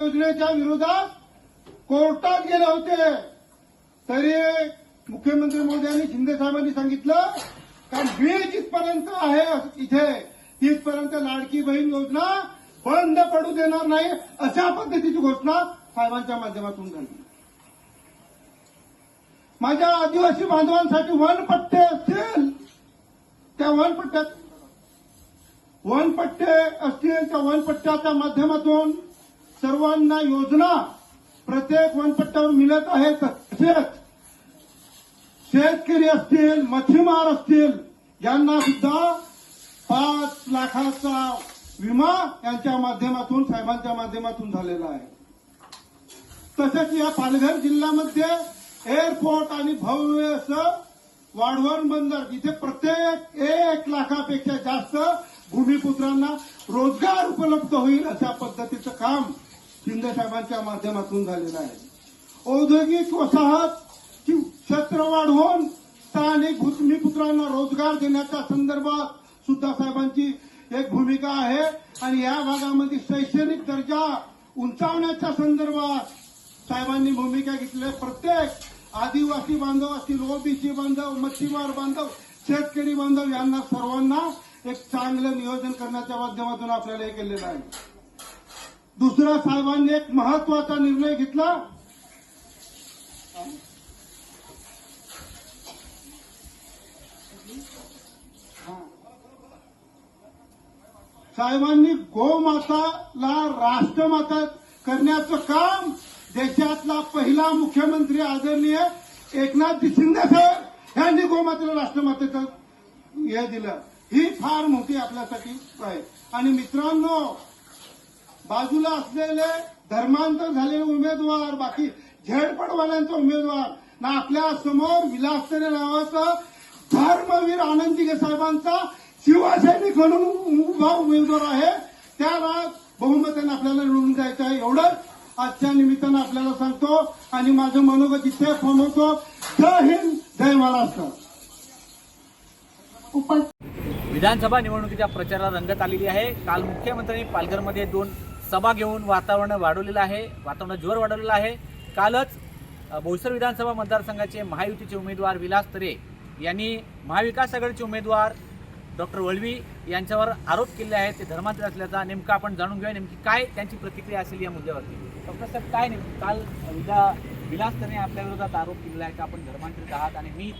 योजनेच्या विरोधात कोर्टात गेले होते. तरी मुख्यमंत्री मोदी शिंदे साहेबांनी सांगितलं कारण मी जिथपर्यंत आहे इथे. तिथपर्यंत लाडकी बहीण योजना बंद पडू देणार नाही अशा पद्धतीची घोषणा साहेबांच्या माध्यमातून झाली. माझ्या आदिवासी बांधवांसाठी वनपट्टे असतील त्या वनपट्ट्यात वनपट्टे असतील त्या वनपट्ट्याच्या माध्यमातून सर्वांना योजना प्रत्येक वनपट्ट्यावर मिळत आहेत तसेच शेतकरी असतील मच्छीमार असतील यांना सुद्धा पाच लाखाचा विमा यांच्या माध्यमातून साहेबांच्या माध्यमातून झालेला आहे. तसेच या पालघर जिल्ह्यामध्ये एअरपोर्ट आणि भव्य असं वाढवण बंदर जिथे प्रत्येक एक लाखापेक्षा जास्त भूमिपुत्रांना रोजगार उपलब्ध होईल अशा पद्धतीचं काम शिंदे साहेबांच्या माध्यमातून झालेलं आहे. औद्योगिक वसाहत क्षेत्र वाढवून स्थानिक भूमिपुत्रांना रोजगार देण्याच्या संदर्भात सुद्धा साहेबांची एक भूमिका आहे. आणि या भागामध्ये शैक्षणिक दर्जा उंचावण्याच्या संदर्भात साहेबांनी भूमिका घेतली प्रत्येक आदिवासी बांधव असतील ओबीसी बांधव मच्छीमार बांधव शेतकरी बांधव यांना सर्वांना एक चांगलं नियोजन करण्याच्या माध्यमातून आपल्याला हे केलेलं आहे. दुसरा साहेबांनी एक महत्त्वाचा निर्णय घेतला. साहेबांनी गोमाताला राष्ट्रमाता करण्याचं काम देशातला पहिला मुख्यमंत्री आदरणीय एकनाथ शिंदे साहेब यांनी गोमातेला राष्ट्रमातेचं हे दिलं. ही फार मोठी आपल्यासाठी आहे. आणि मित्रांनो बाजूला असलेले धर्मांतर झालेले उमेदवार बाकी झेडपडवाल्यांचा उमेदवार. ना आपल्यासमोर विलासतेने नावाचा धर्मवीर आनंदीगे साहेबांचा शिवसैनिक म्हणून उभा उमेदवार आहे. त्याला बहुमताने आपल्याला निवडून जायचं आहे. एवढंच आजच्या निमित्तानं आपल्याला सांगतो. आणि माझं मनोगत इथे फॉर्मवतो जय हिंद जय महाराष्ट्र. उपस्थित विधानसभा निवडणुकीच्या प्रचाराला रंगत आलेली आहे. काल मुख्यमंत्र्यांनी पालघरमध्ये दोन सभा घेऊन वातावरण वाढवलेलं आहे वातावरण जोर वाढवलेलं आहे. कालच बोईसर विधानसभा मतदारसंघाचे महायुतीचे उमेदवार विलास तरे यांनी महाविकास आघाडीचे उमेदवार डॉक्टर वळवी यांच्यावर आरोप केले आहेत. ते धर्मांतर असल्याचा नेमका आपण जाणून घेऊया नेमकी काय त्यांची प्रतिक्रिया असेल या मुद्द्यावरती. डॉक्टर साहेब काय नेमकं? काल विदा विलास तरे आपल्या विरोधात आरोप केलेला आहे की? आपण धर्मांतरित आहात आणि मी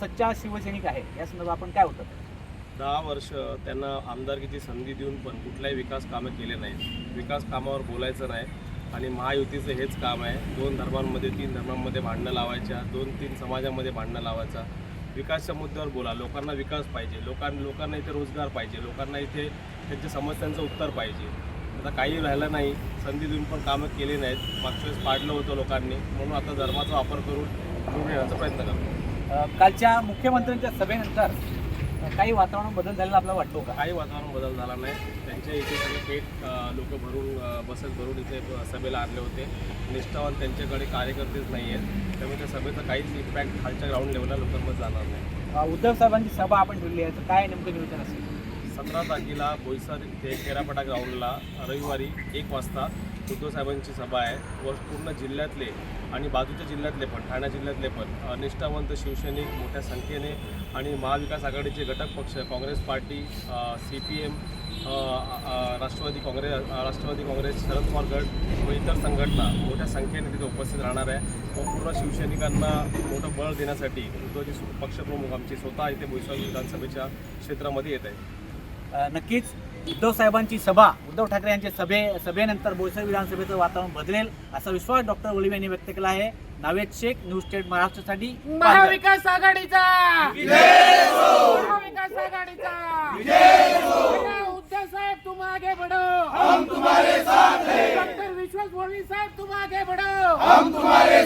सच्चा शिवसैनिक आहे. या संदर्भात आपण काय होतं दहा वर्ष त्यांना आमदारकीची संधी देऊन पण कुठल्याही विकास कामं केले नाहीत. विकास कामावर बोलायचं नाही आणि महायुतीचं हेच काम आहे. दोन धर्मांमध्ये तीन धर्मांमध्ये भांडणं लावायच्या दोन तीन समाजामध्ये भांडणं लावायचा. विकासच्या मुद्द्यावर बोला. लोकांना विकास पाहिजे. लोकां लोकांना इथे रोजगार पाहिजे. लोकांना इथे त्यांच्या समस्यांचं उत्तर पाहिजे. आता काही राहिलं नाही. संधी देऊन पण कामं केली नाहीत. मागच्या वेळेस पाडलं होतं लोकांनी. म्हणून आता धर्माचा वापर करून निवडून येण्याचा प्रयत्न करतो. कालच्या मुख्यमंत्र्यांच्या सभेनंतर काही वातावरण बदल झालेला आपल्याला वाटतो का? काही वातावरण बदल झाला नाही. त्यांच्या इथे सगळे पेट लोक भरून अ, बसेस भरून इथे सभेला आणले होते. निष्ठावान त्यांच्याकडे कार्यकर्तेच नाही आहेत. त्यामुळे त्या सभेचा काहीच इम्पॅक्ट खालच्या ग्राउंड लेवलला लोकांमध्ये जाणार नाही. उद्धव साहेबांची सभा आपण ठेवली आहे. तर काय नेमकं नियोजन असेल? सतरा तारखेला बोईसर इथे खेरापाटा ग्राउंडला रविवारी एक वाजता उद्धव साहेबांची सभा आहे. व पूर्ण जिल्ह्यातले आणि बाजूच्या जिल्ह्यातले पण ठाणे जिल्ह्यातले पण निष्ठावंत शिवसैनिक मोठ्या संख्येने आणि महाविकास आघाडीचे घटक पक्ष Congress party C P M Rashtravadi Congress Rashtravadi Congress Sharad Pawar गट व इतर संघटना मोठ्या संख्येने तिथे उपस्थित राहणार आहे. व पूर्ण शिवसैनिकांना मोठं बळ देण्यासाठी उद्धवजी पक्षप्रमुख आमचे स्वतः इथे भुईसवाल विधानसभेच्या क्षेत्रामध्ये येत आहे नक्कीच उद्धव साहेबांची सभा उद्धव ठाकरे यांच्या सभे सभेनंतर बोईसर विधानसभेचं वातावरण बदलेल असा विश्वास डॉक्टर वळीव यांनी व्यक्त केला आहे. नावेद शेख न्यूज स्टेट महाराष्ट्रासाठी. महाविकास आघाडीचा! महाविकास आघाडीचा! विजय उद्धव साहेब तुम आगे बढ़ो! हम तुम्हारे साथ हैं। डॉक्टर विश्वास भोळवी साहेब तुम आगे बढ़ो! हम तुम्हारे हैं